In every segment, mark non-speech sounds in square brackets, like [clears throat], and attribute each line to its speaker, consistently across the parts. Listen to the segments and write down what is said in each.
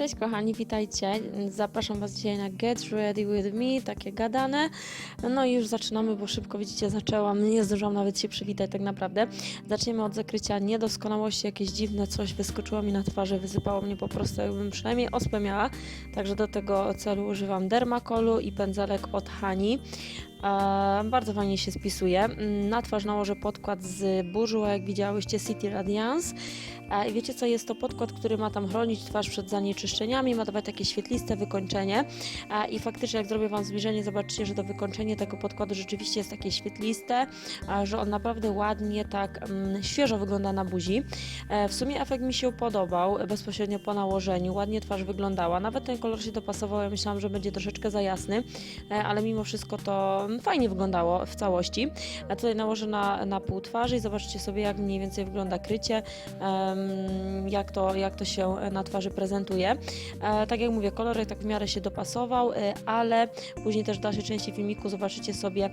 Speaker 1: Cześć kochani, witajcie. Zapraszam Was dzisiaj na Get Ready With Me, takie gadane. No i już zaczynamy, bo szybko widzicie, zaczęłam, nie zdążyłam nawet się przywitać tak naprawdę. Zaczniemy od zakrycia niedoskonałości, jakieś dziwne coś wyskoczyło mi na twarzy, wysypało mnie po prostu jakbym przynajmniej ospę miała. Także do tego celu używam dermakolu i pędzelek od Hani. Bardzo fajnie się spisuje. Mm, Na twarz nałożę podkład z Bourjois, jak widziałyście, City Radiance. I wiecie co, jest to podkład, który ma tam chronić twarz przed zanieczyszczeniami, ma dawać takie świetliste wykończenie. I faktycznie jak zrobię Wam zbliżenie, zobaczycie, że to wykończenie tego podkładu rzeczywiście jest takie świetliste, że on naprawdę ładnie, tak mm, świeżo wygląda na buzi. E, W sumie efekt mi się podobał bezpośrednio po nałożeniu, ładnie twarz wyglądała. Nawet ten kolor się dopasował, ja myślałam, że będzie troszeczkę za jasny, e, ale mimo wszystko to fajnie wyglądało w całości. A tutaj nałożę na, na pół twarzy i zobaczcie sobie, jak mniej więcej wygląda krycie, jak, to, jak to się na twarzy prezentuje. E, tak jak mówię, kolor tak w miarę się dopasował, e, ale później też w dalszej części filmiku zobaczycie sobie,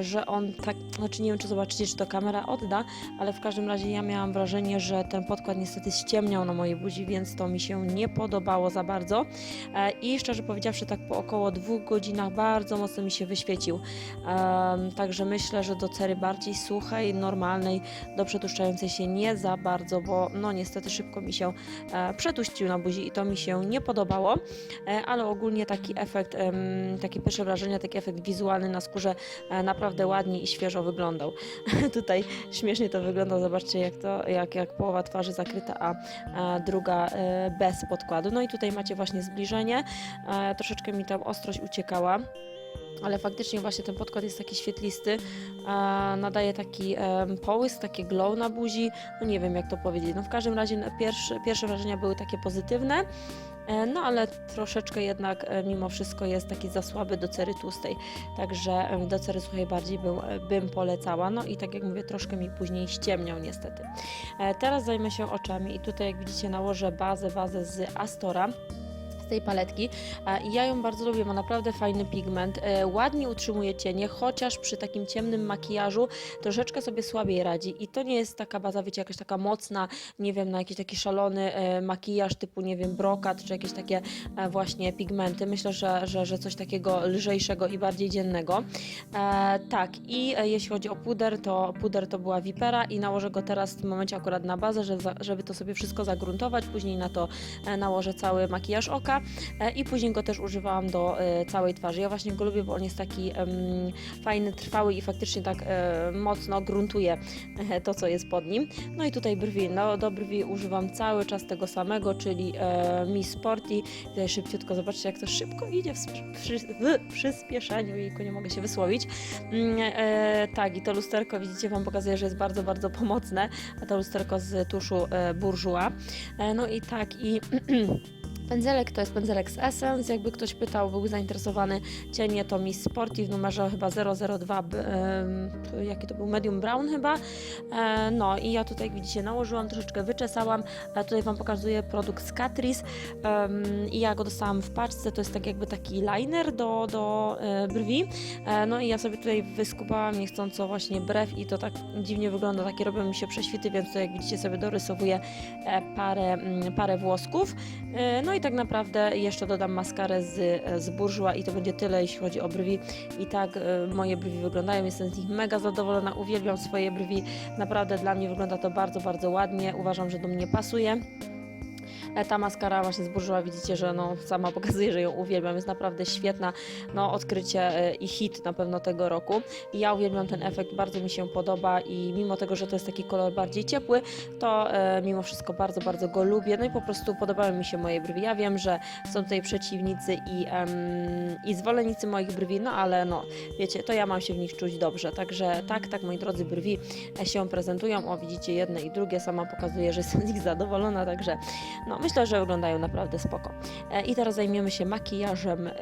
Speaker 1: że on tak, znaczy nie wiem, czy zobaczycie, czy to kamera odda, ale w każdym razie ja miałam wrażenie, że ten podkład niestety ściemniał na mojej buzi, więc to mi się nie podobało za bardzo. E, I szczerze powiedziawszy, tak po około dwóch godzinach bardzo mocno mi się wyświecił. Także myślę, że do cery bardziej suchej, normalnej, do przetłuszczającej się nie za bardzo, bo no niestety szybko mi się e, przetuścił na buzi i to mi się nie podobało, e, ale ogólnie taki efekt, takie pierwsze wrażenie, taki efekt wizualny na skórze e, naprawdę ładnie i świeżo wyglądał. [laughs] Tutaj śmiesznie to wygląda, zobaczcie jak to, jak, jak połowa twarzy zakryta, a, druga bez podkładu. No i tutaj macie właśnie zbliżenie, troszeczkę mi tam ostrość uciekała ale faktycznie właśnie ten podkład jest taki świetlisty, a nadaje taki em, połysk, takie glow na buzi, no nie wiem jak to powiedzieć, no w każdym razie pierwsze, pierwsze wrażenia były takie pozytywne, e, no ale troszeczkę jednak e, mimo wszystko jest taki za słaby do cery tłustej, także do cery suchej bardziej bym, bym polecała, no i tak jak mówię, troszkę mi później ściemniał niestety. E, Teraz zajmę się oczami i tutaj jak widzicie nałożę bazę, bazę z Astora, tej paletki. I ja ją bardzo lubię, ma naprawdę fajny pigment. E, Ładnie utrzymuje cienie, chociaż przy takim ciemnym makijażu troszeczkę sobie słabiej radzi. I to nie jest taka baza, wiecie, jakaś taka mocna, nie wiem, na jakiś taki szalony e, makijaż typu, nie wiem, brokat, czy jakieś takie e, właśnie pigmenty. Myślę, że, że, że coś takiego lżejszego i bardziej dziennego. Tak, i jeśli chodzi o puder, to puder to była Vipera i nałożę go teraz w tym momencie akurat na bazę, żeby, to sobie wszystko zagruntować. Później na to nałożę cały makijaż oka e, i później go też używałam do e, całej twarzy. Ja właśnie go lubię, bo on jest taki fajny, trwały i faktycznie tak e, mocno gruntuje to, co jest pod nim. No i tutaj brwi. No, do brwi używam cały czas tego samego, czyli Mi Sporty. Tutaj szybciutko, zobaczcie jak to szybko idzie w, przy, w przyspieszeniu. Jejku, nie mogę się wysłowić. Mm, tak, i to lusterko, widzicie, Wam pokazuję, że jest bardzo, bardzo pomocne. A to lusterko z tuszu e, Bourjois. No i tak, i [clears throat] Pędzelek to jest pędzelek z Essence. Jakby ktoś pytał, był zainteresowany cienie, to Miss Sporty w numerze chyba 002, b- em, to jaki to był medium brown chyba. E, no i ja tutaj, jak widzicie, nałożyłam, troszeczkę wyczesałam. Tutaj Wam pokazuję produkt z Catrice i ja go dostałam w paczce. To jest tak jakby taki liner do, do e, brwi. E, no i ja sobie tutaj wyskubałam niechcąco właśnie brew i to tak dziwnie wygląda, takie robią mi się prześwity, więc tutaj jak widzicie sobie dorysowuję parę, mm, parę włosków. No i tak naprawdę jeszcze dodam maskarę z, z Bourjois i to będzie tyle, jeśli chodzi o brwi. I tak e, moje brwi wyglądają, jestem z nich mega zadowolona, uwielbiam swoje brwi. Naprawdę dla mnie wygląda to bardzo, bardzo ładnie. Uważam, że do mnie pasuje. E, Ta maskara właśnie z Bourjois, widzicie, że no, sama pokazuje, że ją uwielbiam, jest naprawdę świetna, no odkrycie e, i hit na pewno tego roku. I ja uwielbiam ten efekt, bardzo mi się podoba i mimo tego, że to jest taki kolor bardziej ciepły, to e, mimo wszystko bardzo, bardzo go lubię, no i po prostu podobały mi się moje brwi. Ja wiem, że są tutaj przeciwnicy i, em, i zwolennicy moich brwi, no ale no, wiecie, to ja mam się w nich czuć dobrze, także tak, tak, moi drodzy, brwi e, się prezentują, o widzicie jedne i drugie, sama pokazuję, że jestem z nich zadowolona, także no, myślę, że wyglądają naprawdę spoko. E, I teraz zajmiemy się makijażem e,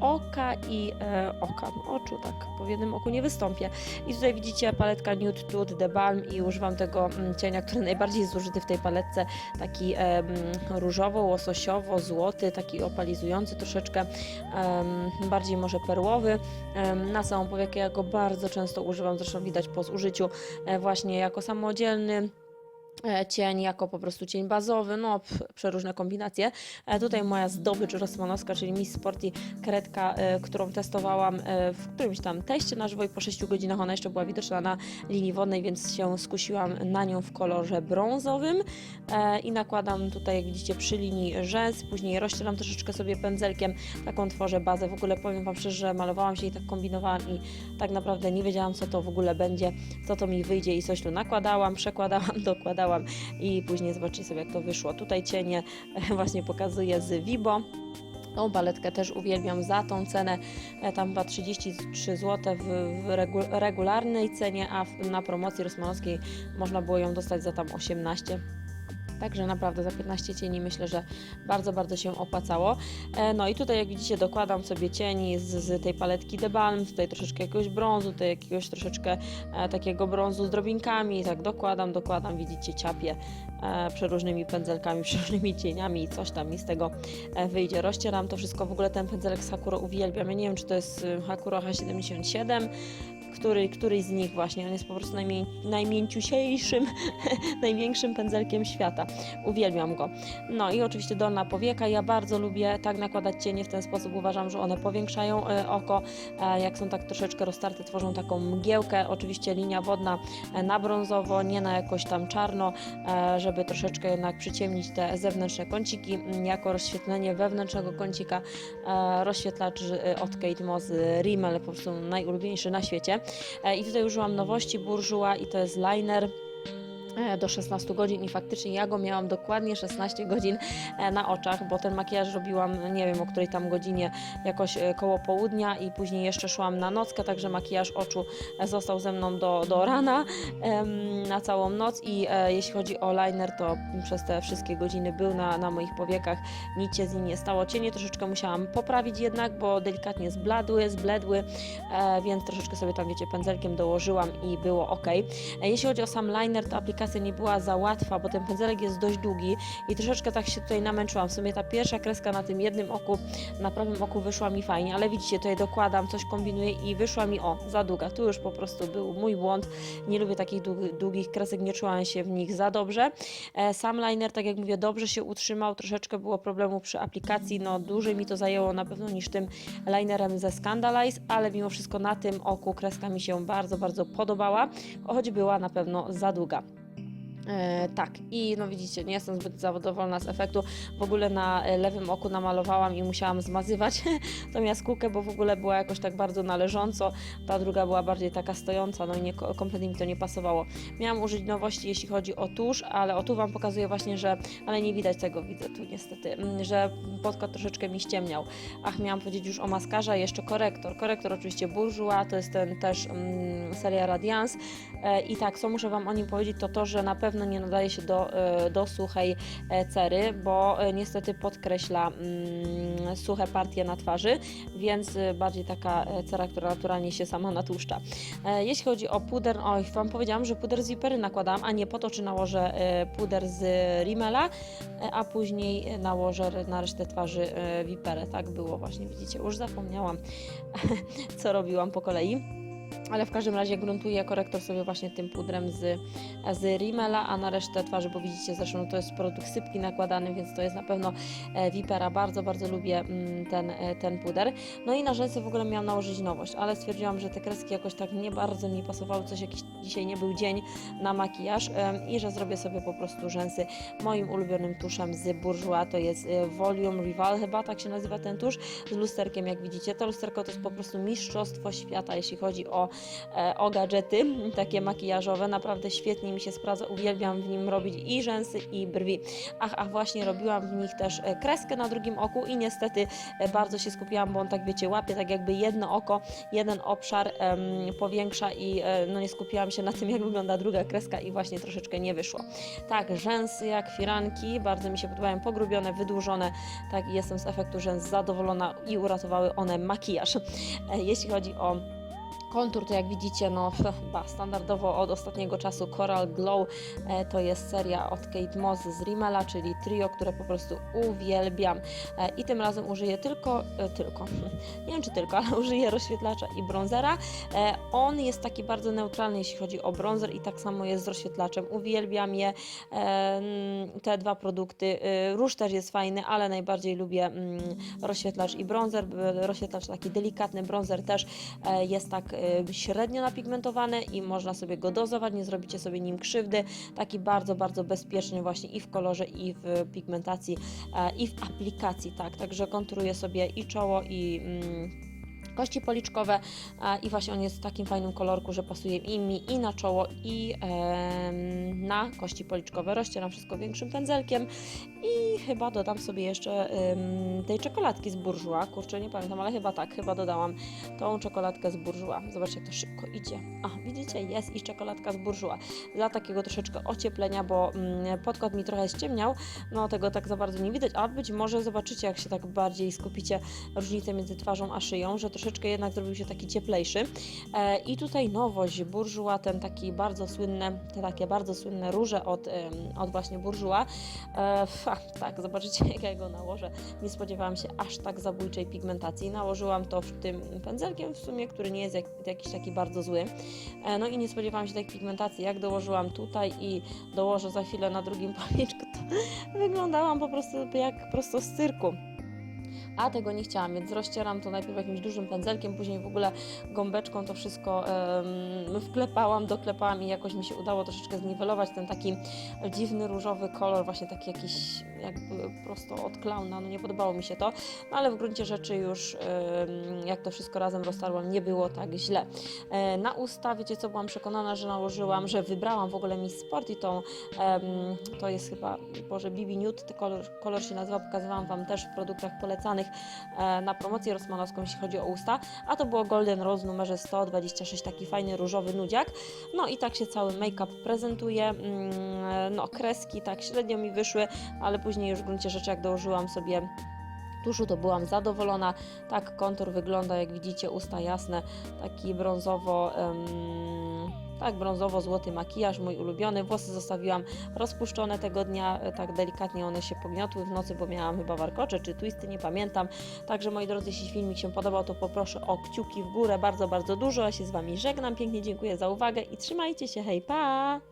Speaker 1: oka i e, oka, no, oczu, tak, po jednym oku nie wystąpię. I tutaj widzicie paletka Nude Tude The Balm i używam tego mm, cienia, który najbardziej jest zużyty w tej paletce, taki różowo-łososiowo-złoty, taki opalizujący troszeczkę, bardziej może perłowy. Na samą powiekę ja go bardzo często używam, zresztą widać po zużyciu, właśnie jako samodzielny cień jako po prostu cień bazowy, no przeróżne kombinacje. E, Tutaj moja zdobycz rosmanowska, czyli Miss Sporty kredka, e, którą testowałam e, w którymś tam teście na żywo i po 6 godzinach ona jeszcze była widoczna na linii wodnej, więc się skusiłam na nią w kolorze brązowym E, i nakładam tutaj, jak widzicie, przy linii rzęs, później rozcieram troszeczkę sobie pędzelkiem, taką tworzę bazę. W ogóle powiem Wam szczerze, że malowałam się i tak kombinowałam i tak naprawdę nie wiedziałam, co to w ogóle będzie, co to mi wyjdzie i coś tu nakładałam, przekładałam, [laughs] dokładałam i później zobaczcie sobie, jak to wyszło. Tutaj cienie [laughs] właśnie pokazuję z Vibo. Tą paletkę też uwielbiam za tą cenę, e, tam chyba 33 zł w, w regu- regularnej cenie, a na promocji rosmanowskiej można było ją dostać za tam 18. Także naprawdę za 15 cieni myślę, że bardzo, bardzo się opłacało. E, No i tutaj jak widzicie dokładam sobie cieni z, z tej paletki The Balm, tutaj troszeczkę jakiegoś brązu, tutaj jakiegoś troszeczkę e, takiego brązu z drobinkami, tak dokładam, dokładam, widzicie ciapię e, przeróżnymi pędzelkami, [laughs] przeróżnymi cieniami i coś tam mi z tego e, wyjdzie. Rozcieram to wszystko, w ogóle ten pędzelek z Hakuro uwielbiam, ja nie wiem czy to jest Hakuro H77, który, z nich właśnie, on jest po prostu najmię, najmięciusieńszym, [laughs] największym pędzelkiem świata. Uwielbiam go. No i oczywiście dolna powieka. Ja bardzo lubię tak nakładać cienie w ten sposób. Uważam, że one powiększają e, oko. Jak są tak troszeczkę roztarte, tworzą taką mgiełkę. Oczywiście linia wodna e, na brązowo, nie na jakoś tam czarno, e, żeby troszeczkę jednak przyciemnić te zewnętrzne kąciki. Mm, Jako rozświetlenie wewnętrznego kącika rozświetlacz od Kate Moss Rimmel, po prostu najulubieńszy na świecie. E, I tutaj użyłam nowości Bourjois i to jest liner do 16 godzin i faktycznie ja go miałam dokładnie 16 godzin e, na oczach, bo ten makijaż robiłam nie wiem o której tam godzinie, jakoś e, koło południa i później jeszcze szłam na nockę, także makijaż oczu e, został ze mną do, do rana na całą noc i e, jeśli chodzi o liner, to przez te wszystkie godziny był na, na moich powiekach, nic się z nim nie stało. Cienie troszeczkę musiałam poprawić jednak, bo delikatnie zbladły, zbledły, e, więc troszeczkę sobie tam, wiecie, pędzelkiem dołożyłam i było ok. E, Jeśli chodzi o sam liner, to aplikacja nie była za łatwa, bo ten pędzelek jest dość długi i troszeczkę tak się tutaj namęczyłam. W sumie ta pierwsza kreska na tym jednym oku, na prawym oku wyszła mi fajnie, ale widzicie, tutaj dokładam, coś kombinuję i wyszła mi, o, za długa. Tu już po prostu był mój błąd. Nie lubię takich długich, długich kresek, nie czułam się w nich za dobrze. E, Sam liner, tak jak mówię, dobrze się utrzymał, troszeczkę było problemu przy aplikacji, no dłużej mi to zajęło na pewno niż tym linerem ze Scandalize, ale mimo wszystko na tym oku kreska mi się bardzo, bardzo podobała, choć była na pewno za długa. E, tak, i no widzicie, nie jestem zbyt zadowolona z efektu. W ogóle na e, lewym oku namalowałam i musiałam zmazywać [laughs] tą jaskółkę, bo w ogóle była jakoś tak bardzo należąco. Ta druga była bardziej taka stojąca, no i nie, kompletnie mi to nie pasowało. Miałam użyć nowości, jeśli chodzi o tusz, ale o tu Wam pokazuję właśnie, że, ale nie widać tego, widzę tu niestety, mm, że podkład troszeczkę mi ściemniał. Ach, miałam powiedzieć już o maskarze, jeszcze korektor. Korektor oczywiście Bourjois, to jest ten też mm, seria Radiance. E, I tak, co muszę Wam o nim powiedzieć, to to, że na pewno nie nadaje się do, e, do suchej e, cery, bo e, niestety podkreśla mm, suche partie na twarzy, więc bardziej taka cera, która naturalnie się sama natłuszcza. Jeśli chodzi o puder, oj, Wam powiedziałam, że puder z Vipery nakładam, a nie po to, czy nałożę puder z Rimmela, a później nałożę na resztę twarzy Viperę. Tak było właśnie, widzicie, już zapomniałam, [laughs] co robiłam po kolei. Ale w każdym razie gruntuję korektor sobie właśnie tym pudrem z, z Rimmela, a na resztę twarzy, bo widzicie zresztą to jest produkt sypki nakładany, więc to jest na pewno e, Vipera. Bardzo, bardzo lubię mm, ten, e, ten puder. No i na rzęsy w ogóle miałam nałożyć nowość, ale stwierdziłam, że te kreski jakoś tak nie bardzo mi pasowały, coś jakiś dzisiaj nie był dzień na makijaż i że zrobię sobie po prostu rzęsy moim ulubionym tuszem z Bourjois, to jest e, Volume Rival, chyba tak się nazywa ten tusz, z lusterkiem jak widzicie. To lusterko to jest po prostu mistrzostwo świata, jeśli chodzi o, o gadżety [laughs] takie makijażowe. Naprawdę świetnie mi się sprawdza, uwielbiam w nim robić i rzęsy i brwi. Ach, ach, właśnie robiłam w nich też e, kreskę na drugim oku i niestety e, bardzo się skupiłam, bo on tak wiecie, łapie tak jakby jedno oko, jeden obszar em, powiększa i e, no nie skupiłam się na tym, jak wygląda druga kreska i właśnie troszeczkę nie wyszło. Tak, rzęsy jak firanki, bardzo mi się podobają, pogrubione, wydłużone, tak jestem z efektu rzęs zadowolona i uratowały one makijaż. E, Jeśli chodzi o Kontur to jak widzicie, no [laughs] standardowo od ostatniego czasu Coral Glow e, to jest seria od Kate Moss z Rimmela, czyli trio, które po prostu uwielbiam. E, I tym razem użyję tylko, e, tylko, [laughs] nie wiem czy tylko, ale użyję rozświetlacza i bronzera. E, On jest taki bardzo neutralny, jeśli chodzi o bronzer i tak samo jest z rozświetlaczem. Uwielbiam je, e, mm, te dwa produkty. E, Róż też jest fajny, ale najbardziej lubię mm, rozświetlacz i bronzer. Rozświetlacz taki delikatny, bronzer też e, jest tak e, średnio napigmentowany i można sobie go dozować, nie zrobicie sobie nim krzywdy. Taki bardzo, bardzo bezpieczny właśnie i w kolorze, i w pigmentacji, e, i w aplikacji, tak. Także konturuję sobie i czoło, i mm, kości policzkowe i właśnie on jest w takim fajnym kolorku, że pasuje i mi i na czoło, i na kości policzkowe. Rozcieram wszystko większym pędzelkiem i chyba dodam sobie jeszcze tej czekoladki z burżuła. Kurczę, nie pamiętam, ale chyba tak, chyba dodałam tą czekoladkę z burżuła. Zobaczcie, jak to szybko idzie. A, widzicie, jest i czekoladka z burżuła. Dla takiego troszeczkę ocieplenia, bo mm, podkład mi trochę ściemniał, no tego tak za bardzo nie widać, a być może zobaczycie, jak się tak bardziej skupicie różnicę między twarzą a szyją, że troszeczkę jednak zrobił się taki cieplejszy. E, I tutaj nowość burżuła, ten taki bardzo słynne, te takie bardzo słynne róże od, od właśnie burżuła. E, [laughs] tak, zobaczycie jak ja go nałożę. Nie spodziewałam się aż tak zabójczej pigmentacji. Nałożyłam to w tym pędzelkiem w sumie, który nie jest jak, jakiś taki bardzo zły. E, no i nie spodziewałam się takiej pigmentacji. Jak dołożyłam tutaj i dołożę za chwilę na drugim [laughs] policzku, to wyglądałam po prostu jak prosto z cyrku a tego nie chciałam, więc rozcieram to najpierw jakimś dużym pędzelkiem, później w ogóle gąbeczką to wszystko em, wklepałam, doklepałam i jakoś mi się udało troszeczkę zniwelować ten taki dziwny różowy kolor, właśnie taki jakiś jakby prosto od klauna, no nie podobało mi się to, no ale w gruncie rzeczy już em, jak to wszystko razem roztarłam, nie było tak źle. E, na usta, wiecie co, byłam przekonana, że nałożyłam, że wybrałam w ogóle Miss Sport i tą, em, to jest chyba, Boże, Bibi Nude, ten kolor, kolor się nazywa, pokazywałam Wam też w produktach polecanych e, na promocję rosmanowską, jeśli chodzi o usta, a to było Golden Rose w numerze 126, taki fajny różowy nudziak. No i tak się cały make-up prezentuje. Mm, No, kreski tak średnio mi wyszły, ale później już w gruncie rzeczy, jak dołożyłam sobie tuszu, to byłam zadowolona. Tak kontur wygląda, jak widzicie, usta jasne, taki brązowo. em, tak, brązowo-złoty makijaż, mój ulubiony. Włosy zostawiłam rozpuszczone tego dnia, e, tak delikatnie one się pogniotły w nocy, bo miałam chyba warkocze czy twisty, nie pamiętam. Także moi drodzy, jeśli filmik się podobał, to poproszę o kciuki w górę bardzo, bardzo dużo. Ja się z Wami żegnam, pięknie dziękuję za uwagę i trzymajcie się, hej, pa!